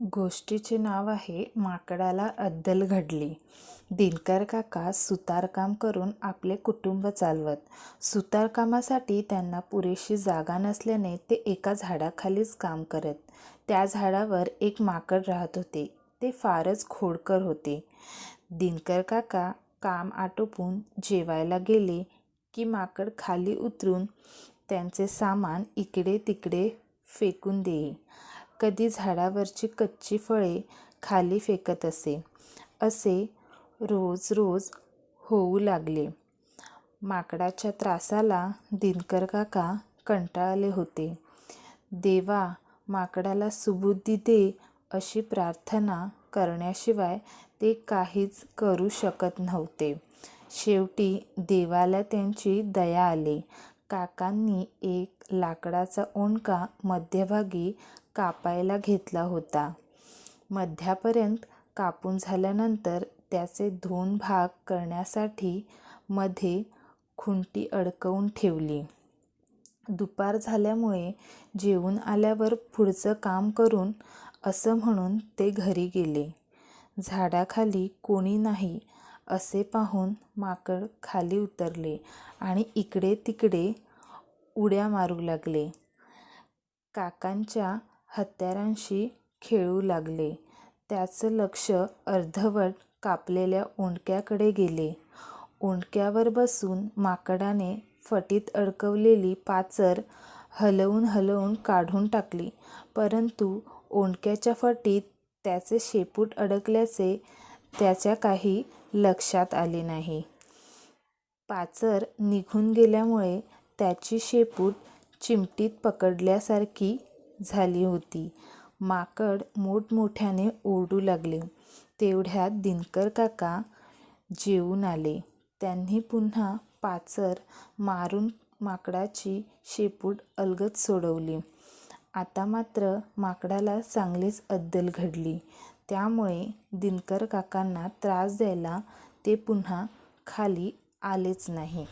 गोष्टीचे नाव आहे माकडाला अद्दल घडली. दिनकर काका सुतारकाम करून आपले कुटुंब चालवत. सुतारकामासाठी त्यांना पुरेशी जागा नसल्याने ते एका झाडाखालीच काम करत. त्या झाडावर एक माकड राहत होते. ते फारच खोडकर होते. दिनकर काका काम आटोपून जेवायला गेले की माकड खाली उतरून त्यांचे सामान इकडे तिकडे फेकून देई. कधी झाडावरची कच्ची फळे खाली फेकत असे. असे रोज रोज होऊ लागले. माकडाच्या त्रासाला दिनकर काका कंटाळले होते. देवा माकडाला सुबुद्धी दे अशी प्रार्थना करण्याशिवाय ते काहीच करू शकत नव्हते. शेवटी देवाला त्यांची दया आली. काकांनी एक लाकडाचा ओंडका मध्यभागी कापायला घेतला होता. मध्यापर्यंत कापून झाल्यानंतर त्याचे दोन भाग करण्यासाठी मध्ये खुंटी अडकवून ठेवली. दुपार झाल्यामुळे जेवून आल्यावर पुढचं काम करून असं म्हणून ते घरी गेले. झाडाखाली कोणी नाही असे पाहून माकड खाली उतरले आणि इकडे तिकडे उड्या मारू लागले. काकांच्या हत्यारांशी खेळू लागले. त्याचं लक्ष अर्धवट कापलेल्या ओंडक्याकडे गेले. ओंडक्यावर बसून माकडाने फटीत अडकवलेली पाचर हलवून हलवून काढून टाकली. परंतु ओंडक्याच्या फटीत त्याचे शेपूट अडकल्याचे त्याच्या काही लक्षात आले नाही. पाचर निघून गेल्यामुळे त्याची शेपूट चिमटीत पकडल्यासारखी झाली होती. माकड मोठमोठ्याने ओरडू लागले. तेवढ्यात दिनकर काका जेवून आले. त्यांनी पुन्हा पाचर मारून माकडाची शेपूट अलगद सोडवली. आता मात्र माकडाला चांगलीच अद्दल घडली. त्यामुळे दिनकर काकांना त्रास द्यायला ते पुन्हा खाली आलेच नाही.